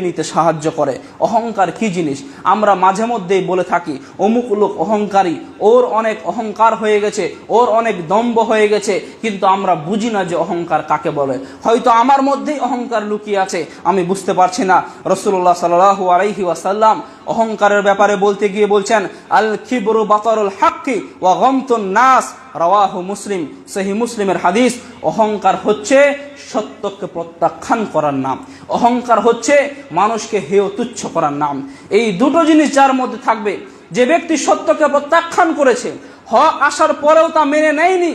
নিতে সাহায্য করে? অহংকার কি জিনিস? আমরা মাঝে মধ্যেই বলে থাকি, অমুক লোক অহংকারী, ওর অনেক অহংকার হয়ে গেছে, ওর অনেক দম্ভ হয়ে গেছে, কিন্তু আমরা বুঝি না যে অহংকার কাকে বলে। হয়তো আমার মধ্যেই অহংকার লুকিয়ে আছে, আমি বুঝতে পারছি না। রসুল্লাহ সাল্লাহ আলাইহি ওয়াসাল্লাম অহংকারের ব্যাপারে বলতে গিয়ে বলছেন আল খিবরু বাতরুল হাক্কি ওয়া নাস, রাওয়াহু মুসলিম, সহি মুসলিমের হাদিস। অহংকার হচ্ছে সত্যকে প্রত্যাখ্যান করার নাম। অহংকার হচ্ছে মানুষকে হেয় তুচ্ছ করার নাম। এই দুটো জিনিস যার মধ্যে থাকবে, যে ব্যক্তি সত্যকে প্রত্যাখ্যান করেছে হক আসার পরেও তা মেনে নেয়নি,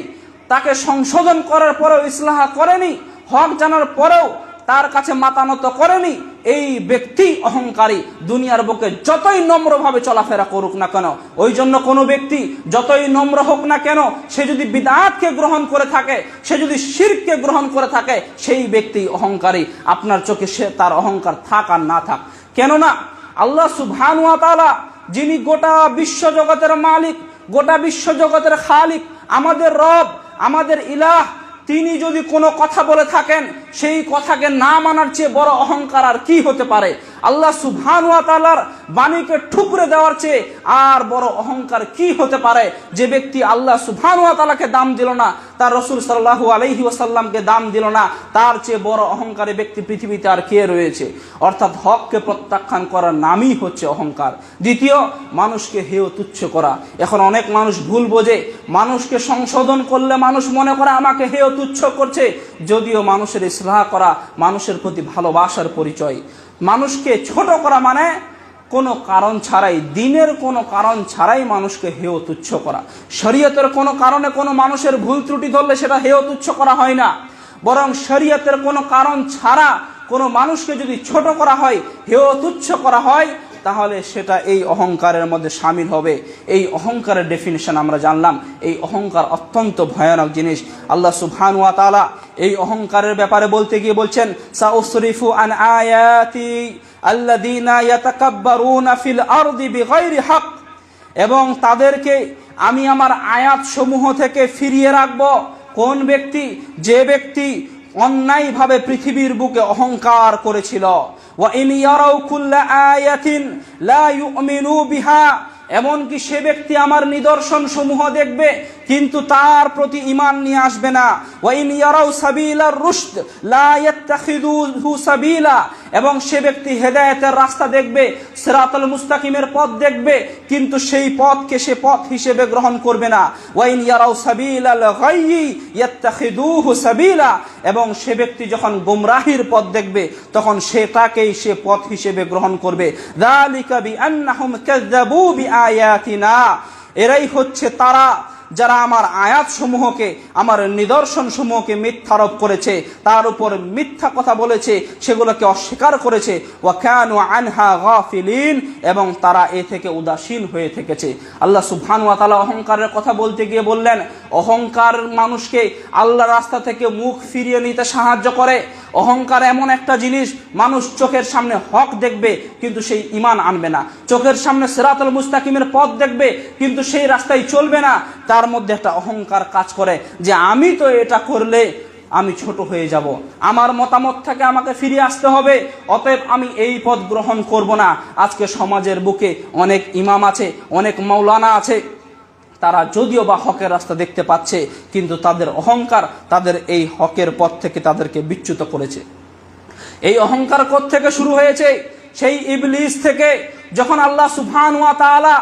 তাকে সংশোধন করার পরেও ইসলাহা করেনি, হক জানার পরেও তার কাছে মাতানত করেনি এই ব্যক্তি অহংকারী, দুনিয়ার বুকে যতই নম্রভাবে চলাফেরা করুক না কেন ওই জন্য কোনো ব্যক্তি যতই নম্র হোক না কেন, সে যদি বিদাতকে গ্রহণ করে থাকে, সে যদি শিরকে গ্রহণ করে থাকে, সেই ব্যক্তি অহংকারী। আপনার চোখে সে তার অহংকার থাক আর না থাক। কেননা আল্লাহ সুবহানুয়া যিনি গোটা বিশ্ব জগতের মালিক, গোটা বিশ্ব জগতের খালিক, আমাদের রব, আমাদের ইলাহ, তিনি যদি কোনো কথা বলে থাকেন সেই কথাকে না মানার চেয়ে বড় অহংকার আর কি হতে পারে? আল্লাহ সুবহানুয়া বাণীকে ঠুকরে দেওয়ার চেয়ে আর বড় অহংকার কি হতে পারে? যে ব্যক্তি আল্লাহ সুবহানুয়া তালাকে দাম দিল না, তার রসুল সাল্লাহু আলহি ওসাল্লামকে দাম দিল না, তার চেয়ে বড় অহংকারী ব্যক্তি পৃথিবীতে আর কে রয়েছে? অর্থাৎ হককে প্রত্যাখ্যান করার নামই হচ্ছে অহংকার। দ্বিতীয়, মানুষকে হেয় তুচ্ছ করা। এখন অনেক মানুষ ভুল বোঝে। মানুষকে সংশোধন করলে মানুষ মনে করে আমাকে হেয় তুচ্ছ করছে। যদিও মানুষের ইসলাহ করা মানুষের প্রতি ভালোবাসার পরিচয়। মানুষকে ছোট করা মানে কোনো কারণ ছাড়াই, দিনের কোনো কারণ ছাড়াই মানুষকে হেয় তুচ্ছ করা। শরীয়তের কোনো কারণে কোনো মানুষের ভুল ত্রুটি ধরলে সেটা হেয় তুচ্ছ করা হয় না। বরং শরীয়তের কোনো কারণ ছাড়া কোনো মানুষকে যদি ছোট করা হয়, হেয় তুচ্ছ করা হয় তাহলে সেটা এই অহংকারের মধ্যে সামিল হবে। এই অহংকারের ডেফিনেশন আমরা জানলাম। এই অহংকার অত্যন্ত ভয়ানক জিনিস। আল্লাহ সুবহানুয়া তাআলা এই অহংকারের ব্যাপারে বলতে গিয়ে বলছেন, সাউসরিফু আন আয়াতি আল্লাযীনা ইয়াতাকাব্বারুনা ফিল আরদি বিগাইরি হক। এবং তাদেরকে আমি আমার আয়াত সমূহ থেকে ফিরিয়ে রাখব। কোন ব্যক্তি? যে ব্যক্তি অন্যায়ভাবে পৃথিবীর বুকে অহংকার করেছিল। ওয়া ইন ইয়ারাউ কুল্লা আয়াতিন লা ইউমিনু বিহা এমনকি সে ব্যক্তি আমার নিদর্শন সমূহ দেখবে, কিন্তু তার প্রতি ইমান নিয়ে আসবে না। ওয়াইন ইয়ারাউ সাবিলার রুশদ, লা ইয়াত্তাখিদুহু সাবিলা। এবং সে ব্যক্তি হেদায়েতের রাস্তা দেখবে, সিরাতাল মুস্তাকিমের পথ দেখবে, কিন্তু সেই পথকে সে পথ হিসেবে গ্রহণ করবে না। ওয়াইন ইয়ারাউ সাবিলাল গায়য়ি ইয়াত্তাখিদুহু সাবিলা। এবং সে ব্যক্তি যখন গুমরাহির পথ দেখবে, তখন সেটাকেই সে পথ হিসেবে গ্রহণ করবে। যালিকা বিআন্নাহুম কাযযাবু বিআয়াতিনা এরাই হচ্ছে তারা। যারা আমার আয়াত সমূহকে আমার নিদর্শন সমূহকে মিথ্যারোপ করেছে, তার উপর মিথ্যা কথা বলেছে, সেগুলোকে অস্বীকার করেছে। ওয়াকানু আনহা গাফিলিন, এবং তারা এ থেকে উদাসীন হয়ে থেকেছে। আল্লাহ সুবহান ওয়া তাআলা অহংকারের কথা বলতে গিয়ে বললেন, অহংকার মানুষকে আল্লাহ রাস্তা থেকে মুখ ফিরিয়ে নিতে সাহায্য করে। অহংকার এমন একটা জিনিস, মানুষ চোখের সামনে হক দেখবে, কিন্তু সেই ইমান আনবে না। চোখের সামনে সেরাতুল মুস্তাকিমের পথ দেখবে, কিন্তু সেই রাস্তায় চলবে না। তার মধ্যে একটা অহংকার কাজ করে যে আমি তো এটা করলে আমি ছোট হয়ে যাব। আমার মতামত থেকে আমাকে ফিরে আসতে হবে। অতএব আমি এই পথ গ্রহণ করব না। আজকে সমাজের বুকে অনেক ইমাম আছে, অনেক মৌলানা আছে। তারা যদিও বা হকের রাস্তা দেখতে পাচ্ছে, কিন্তু তাদের অহংকার তাদের এই হকের পথ থেকে তাদেরকে বিচ্যুত করেছে। এই অহংকার কোথ থেকে শুরু হয়েছে? সেই ইবলিস থেকে যখন আল্লাহ সুবহান ওয়া তাআলা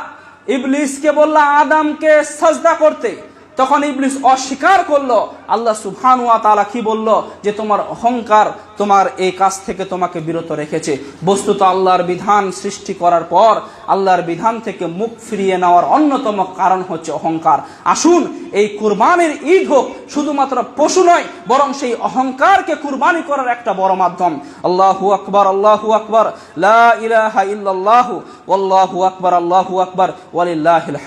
ইবলিসকে বলল, আদামকে সাজদা করতে। তখন ইবলিস অস্বীকার করল, আল্লাহ সুবহান ওয়া তালা কি বলল? যে তোমার অহংকার তোমার এই কাজ থেকে তোমাকে বিরত রেখেছে। বস্তুত আল্লাহর বিধান সৃষ্টি করার পর আল্লাহর বিধান থেকে মুখ ফিরিয়ে নেওয়ার অন্যতম কারণ হচ্ছে অহংকার। আসুন, এই কুরবানির ঈদ হোক শুধুমাত্র পশু নয়, বরং সেই অহংকারকে কুরবানি করার একটা বড় মাধ্যম। আল্লাহু আকবর আল্লাহু আকবর, লা ইলাহা ইল্লাল্লাহু, ওয়াল্লাহু আকবার, আল্লাহু আকবার, ওয়ালিল্লাহিল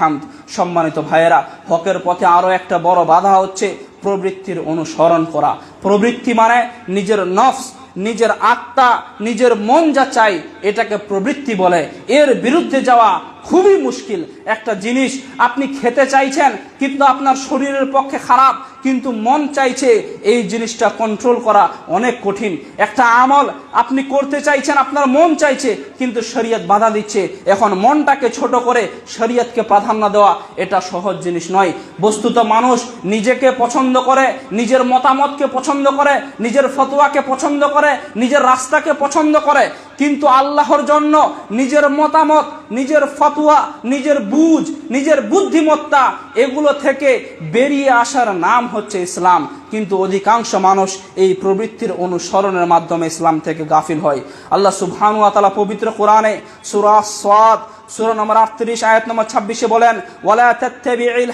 সম্মানিত ভাইয়েরা, হকের পথে আরও একটা বড় বাধা হচ্ছে প্রবৃত্তির অনুসরণ করা। প্রবৃত্তি মানে নিজের নফস, নিজের আত্মা, নিজের মন যা চাই এটাকে প্রবৃত্তি বলে। এর বিরুদ্ধে যাওয়া খুবই মুশকিল। একটা জিনিস আপনি খেতে চাইছেন, কিন্তু আপনার শরীরের পক্ষে খারাপ কিন্তু মন চাইছে এই জিনিসটা কন্ট্রোল করা অনেক কঠিন। একটা আমল আপনি করতে চাইছেন, আপনার মন চাইছে, কিন্তু শরীয়ত বাধা দিচ্ছে। এখন মনটাকে ছোট করে শরীয়তকে প্রাধান্য দেওয়া, এটা সহজ জিনিস নয়। বস্তুত মানুষ নিজেকে পছন্দ করে, নিজের মতামতকে পছন্দ করে, নিজের ফতোয়াকে পছন্দ করে, নিজের রাস্তাকে পছন্দ করে। কিন্তু আল্লাহর জন্য নিজের মতামত, নিজের ফতোয়া, নিজের বুঝ, নিজের বুদ্ধিমত্তা এগুলো থেকে বেরিয়ে আসার নাম হচ্ছে ইসলাম। কিন্তু অধিকাংশ মানুষ এই প্রবৃত্তির অনুসরণের মাধ্যমে ইসলাম থেকে গাফিল হয়। আল্লাহ সুবহানু তালা পবিত্র কোরআনে সুরা সাদ, সূরা নম্বর 38 আয়াত নম্বর 26 বলেন, ওয়ালা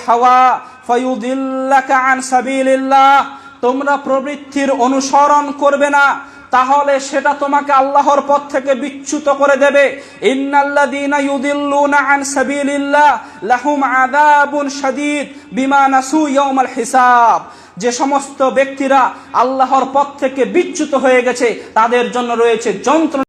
হাওয়া আন তোমরা প্রবৃত্তির অনুসরণ করবে না। তাহলে সেটা তোমাকে আল্লাহর পথ থেকে বিচ্যুত করে দেবে। হিসাব। যে সমস্ত ব্যক্তিরা আল্লাহর পথ থেকে বিচ্যুত হয়ে গেছে, তাদের জন্য রয়েছে যন্ত্রণা।